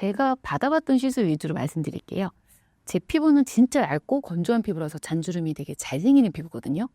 제가 받아봤던 시술 위주로 말씀드릴게요. 제 피부는 진짜 얇고 건조한 피부라서 잔주름이 되게 잘 생기는 피부거든요.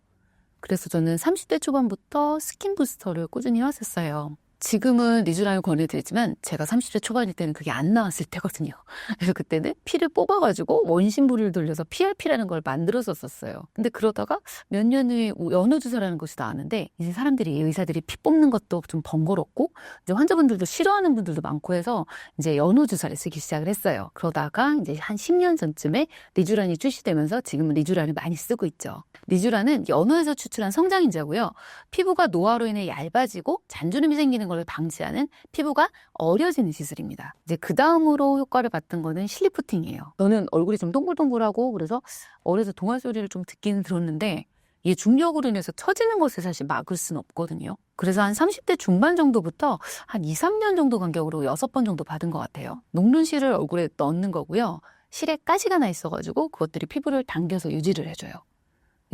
그래서 저는 30대 초반부터 스킨 부스터를 꾸준히 해왔었어요. 지금은 리쥬란을 권해드리지만 제가 30대 초반일 때는 그게 안 나왔을 때거든요. 그래서 그때는 피를 뽑아가지고 원심부를 돌려서 PRP라는 걸 만들었었어요. 근데 그러다가 몇 년 후에 연어 주사라는 것이 나왔는데 이제 사람들이 의사들이 피 뽑는 것도 좀 번거롭고 이제 환자분들도 싫어하는 분들도 많고 해서 이제 연어 주사를 쓰기 시작을 했어요. 그러다가 이제 한 10년 전쯤에 리쥬란이 출시되면서 지금은 리쥬란을 많이 쓰고 있죠. 리쥬란은 연어에서 추출한 성장인자고요. 피부가 노화로 인해 얇아지고 잔주름이 생기는 걸 방지하는 피부가 어려지는 시술입니다. 이제 그 다음으로 효과를 봤던 거는 실리프팅이에요. 저는 얼굴이 좀 동글동글하고 그래서 어려서 동화 소리를 좀 듣기는 들었는데 이게 중력으로 인해서 처지는 것을 사실 막을 수는 없거든요. 그래서 한 30대 중반 정도부터 한 2, 3년 정도 간격으로 6번 정도 받은 것 같아요. 녹눈실을 얼굴에 넣는 거고요. 실에 가시가 나 있어가지고 그것들이 피부를 당겨서 유지를 해줘요.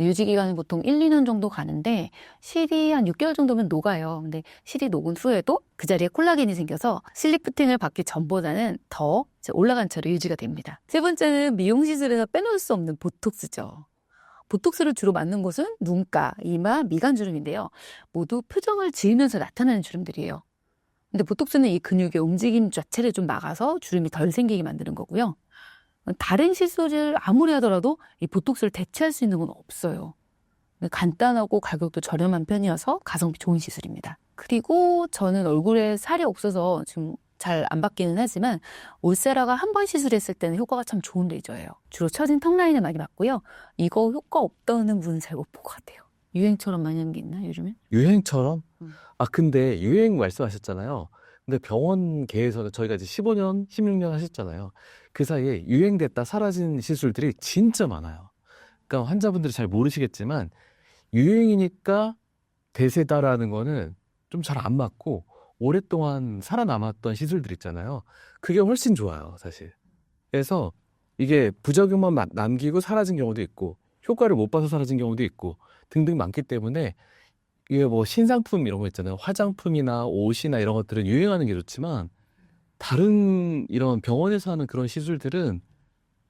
유지 기간은 보통 1, 2년 정도 가는데 실이 한 6개월 정도면 녹아요. 근데 실이 녹은 후에도 그 자리에 콜라겐이 생겨서 슬리프팅을 받기 전보다는 더 올라간 채로 유지가 됩니다. 세 번째는 미용 시술에서 빼놓을 수 없는 보톡스죠. 보톡스를 주로 맞는 곳은 눈가, 이마, 미간 주름인데요. 모두 표정을 지으면서 나타나는 주름들이에요. 근데 보톡스는 이 근육의 움직임 자체를 좀 막아서 주름이 덜 생기게 만드는 거고요. 다른 시술을 아무리 하더라도 이 보톡스를 대체할 수 있는 건 없어요. 간단하고 가격도 저렴한 편이어서 가성비 좋은 시술입니다. 그리고 저는 얼굴에 살이 없어서 지금 잘 안 받기는 하지만 올세라가 한 번 시술했을 때는 효과가 참 좋은 레이저예요. 주로 처진 턱 라인을 많이 받고요. 이거 효과 없다는 분은 잘못본것 같아요. 유행처럼 많이 하는 게 있나 요즘에? 유행처럼? 음. 아, 근데 유행 말씀하셨잖아요. 근데 병원계에서는 저희가 이제 15년, 16년 하셨잖아요. 그 사이에 유행됐다 사라진 시술들이 진짜 많아요. 그러니까 환자분들이 잘 모르시겠지만 유행이니까 대세다라는 거는 좀 잘 안 맞고 오랫동안 살아남았던 시술들 있잖아요. 그게 훨씬 좋아요, 사실. 그래서 이게 부작용만 마- 남기고 사라진 경우도 있고 효과를 못 봐서 사라진 경우도 있고 등등 많기 때문에 이게 뭐 신상품 이런 거 있잖아요. 화장품이나 옷이나 이런 것들은 유행하는 게 좋지만 다른 이런 병원에서 하는 그런 시술들은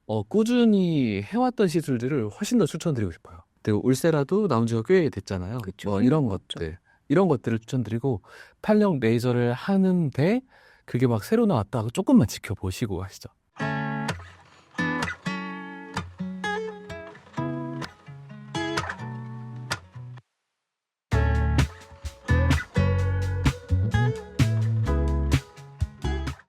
어, 꾸준히 해왔던 시술들을 훨씬 더 추천드리고 싶어요. 그리고 울세라도 나온 지가 꽤 됐잖아요. 그쵸. 뭐 이런. 것들 이런 것들을 추천드리고 탄력 레이저를 하는데 그게 막 새로 나왔다 하고 조금만 지켜보시고 하시죠.